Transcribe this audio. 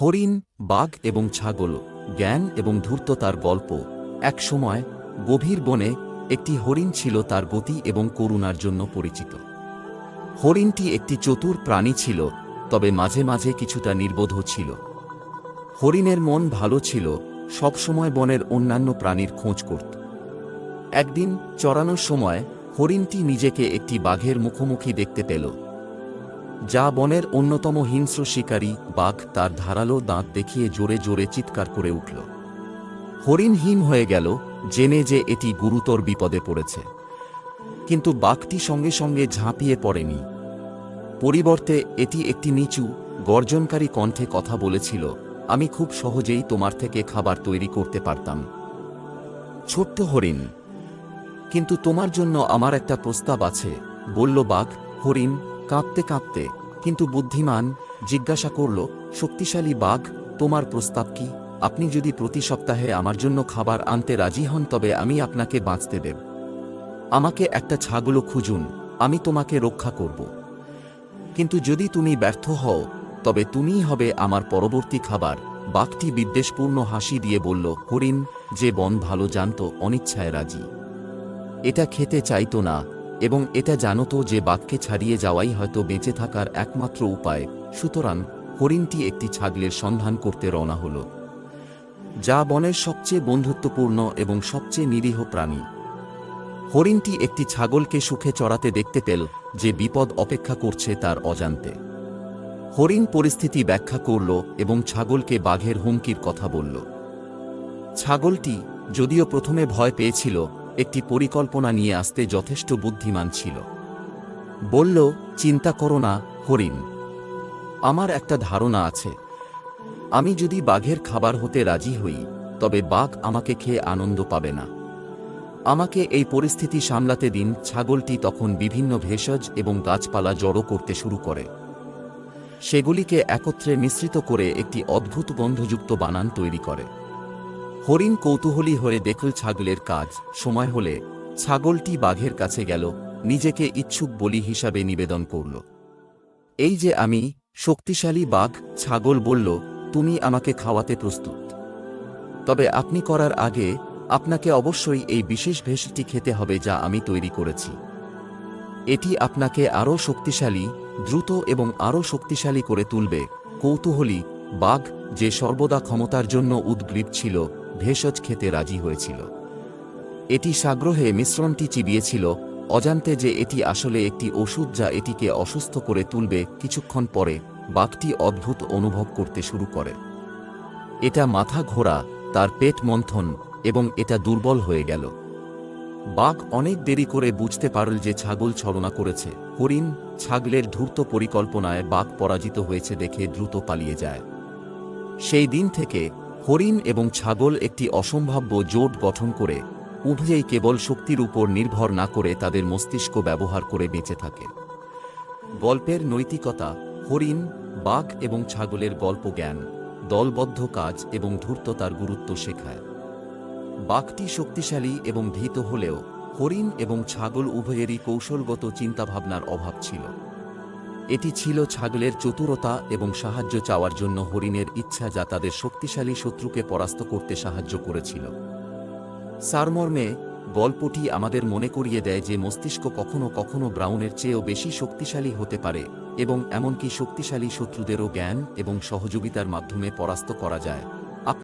হরিণ, বাঘ এবং ছাগল, জ্ঞান এবং ধূর্ততার গল্প। এক সময়, গভীর বনে একটি হরিণ ছিল তার গতি এবং করুণার জন্য পরিচিত। হরিণটি একটি চতুর প্রাণী ছিল, তবে মাঝে মাঝে কিছুটা নির্বোধ ছিল। হরিণের মন ভালো ছিল সবসময় বনের অন্যান্য প্রাণীর খোঁজ করত। একদিন চড়ানোর সময় হরিণটি নিজেকে একটি বাঘের মুখোমুখি দেখতে পেল। যা বনের অন্যতম হিংস্র শিকারী বাঘ তার ধারালো দাঁত দেখিয়ে জোরে জোরে চিৎকার করে উঠল। হরিণ হিম হয়ে গেল, জেনে যে এটি গুরুতর বিপদে পড়েছে। কিন্তু বাঘটি সঙ্গে সঙ্গে ঝাঁপিয়ে পড়েনি। পরিবর্তে এটি একটি নিচু, গর্জনকারী কণ্ঠে কথা বলেছিল, আমি খুব সহজেই তোমার থেকে খাবার তৈরি করতে পারতাম। ছোট্ট হরিণ, কিন্তু তোমার জন্য আমার একটা প্রস্তাব আছে, বলল বাঘ। হরিণ কাঁপতে কাঁপতে, কিন্তু বুদ্ধিমান, জিজ্ঞাসা করল, শক্তিশালী বাঘ, তোমার প্রস্তাব কি? আপনি যদি প্রতি সপ্তাহে আমার জন্য খাবার আনতে রাজি হন, তবে আমি আপনাকে বাঁচতে দেব। আমাকে একটা ছাগলও খুঁজুন, আমি তোমাকে রক্ষা করব। কিন্তু যদি তুমি ব্যর্থ হও, তবে তুমিই হবে আমার পরবর্তী খাবার। বাঘটি বিদ্বেষপূর্ণ হাসি দিয়ে বলল, হরিণ, যে বন ভালো জানত, অনিচ্ছায় রাজি। এটা খেতে চাইত না এবং এটা জানত যে বাঘকে ছাড়িয়ে যাওয়াই হয়তো বেঁচে থাকার একমাত্র উপায়। সুতরাং হরিণটি একটি ছাগলের সন্ধান করতে রওনা হল। যা বনের সবচেয়ে বন্ধুত্বপূর্ণ এবং সবচেয়ে নিরীহ প্রাণী। হরিণটি একটি ছাগলকে সুখে চড়াতে দেখতে পেল যে বিপদ অপেক্ষা করছে তার অজান্তে। হরিণ পরিস্থিতি ব্যাখ্যা করল এবং ছাগলকে বাঘের হুমকির কথা বলল। ছাগলটি, যদিও প্রথমে ভয় পেয়েছিল একটি পরিকল্পনা নিয়ে আসতে যথেষ্ট বুদ্ধিমান ছিল। বলল, চিন্তা করো না, হরিণ। আমার একটা ধারণা আছে। আমি যদি বাঘের খাবার হতে রাজি হই, তবে বাঘ আমাকে খেয়ে আনন্দ পাবে না। আমাকে এই পরিস্থিতি সামলাতে দিন, ছাগলটি তখন বিভিন্ন ভেষজ এবং গাছপালা জড়ো করতে শুরু করে। সেগুলিকে একত্রে মিশ্রিত করে একটি অদ্ভুত গন্ধযুক্ত বানান তৈরি করে। হরিণ কৌতূহলী হয়ে দেখল ছাগলের কাজ। সময় হলে ছাগলটি বাঘের কাছে গেল, নিজেকে ইচ্ছুক বলি হিসাবে নিবেদন করল। এই যে আমি, শক্তিশালী বাঘ, ছাগল বলল, তুমি আমাকে খাওয়াতে প্রস্তুত। তবে আপনি করার আগে আপনাকে অবশ্যই এই বিশেষ ভেষটি খেতে হবে যা আমি তৈরি করেছি। এটি আপনাকে আরও শক্তিশালী, দ্রুত এবং আরও শক্তিশালী করে তুলবে। কৌতূহলী বাঘ যে সর্বদা ক্ষমতার জন্য উদ্গ্রীব ছিল ভেষজ খেতে রাজি হয়েছিল। এটি সাগ্রহে মিশ্রণটি চিবিয়েছিল, অজান্তে যে এটি আসলে একটি ওষুধ যা এটিকে অসুস্থ করে তুলবে কিছুক্ষণ পরে বাঘটি অদ্ভুত অনুভব করতে শুরু করে। এটা মাথা ঘোরা, তার পেট মন্থন এবং এটা দুর্বল হয়ে গেল। বাঘ অনেক দেরি করে বুঝতে পারল যে ছাগল ছলনা করেছে। হরিণ ছাগলের ধূর্ত পরিকল্পনায় বাঘ পরাজিত হয়েছে দেখে দ্রুত পালিয়ে যায়। সেই দিন থেকে হরিণ এবং ছাগল একটি অসম্ভাব্য জোট গঠন করে, উভয়েই কেবল শক্তির উপর নির্ভর না করে তাদের মস্তিষ্ক ব্যবহার করে বেঁচে থাকে। গল্পের নৈতিকতা, হরিণ, বাঘ এবং ছাগলের গল্প জ্ঞান দলবদ্ধ কাজ এবং ধূর্ততার গুরুত্ব শেখায়। বাঘটি শক্তিশালী এবং ভীত হলেও, হরিণ এবং ছাগল উভয়েরই কৌশলগত চিন্তাভাবনার অভাব ছিল। এটি ছিল ছাগলের চতুরতা এবং সাহায্য চাওয়ার জন্য হরিণের ইচ্ছা যা তাদের শক্তিশালী শত্রুকে পরাস্ত করতে সাহায্য করেছিল। সারমর্মে, গল্পটি আমাদের মনে করিয়ে দেয় যে মস্তিষ্ক কখনো কখনো ব্রাউনের চেয়েও বেশি শক্তিশালী হতে পারে এবং এমনকি শক্তিশালী শত্রুদেরও জ্ঞান এবং সহযোগিতার মাধ্যমে পরাস্ত করা যায়।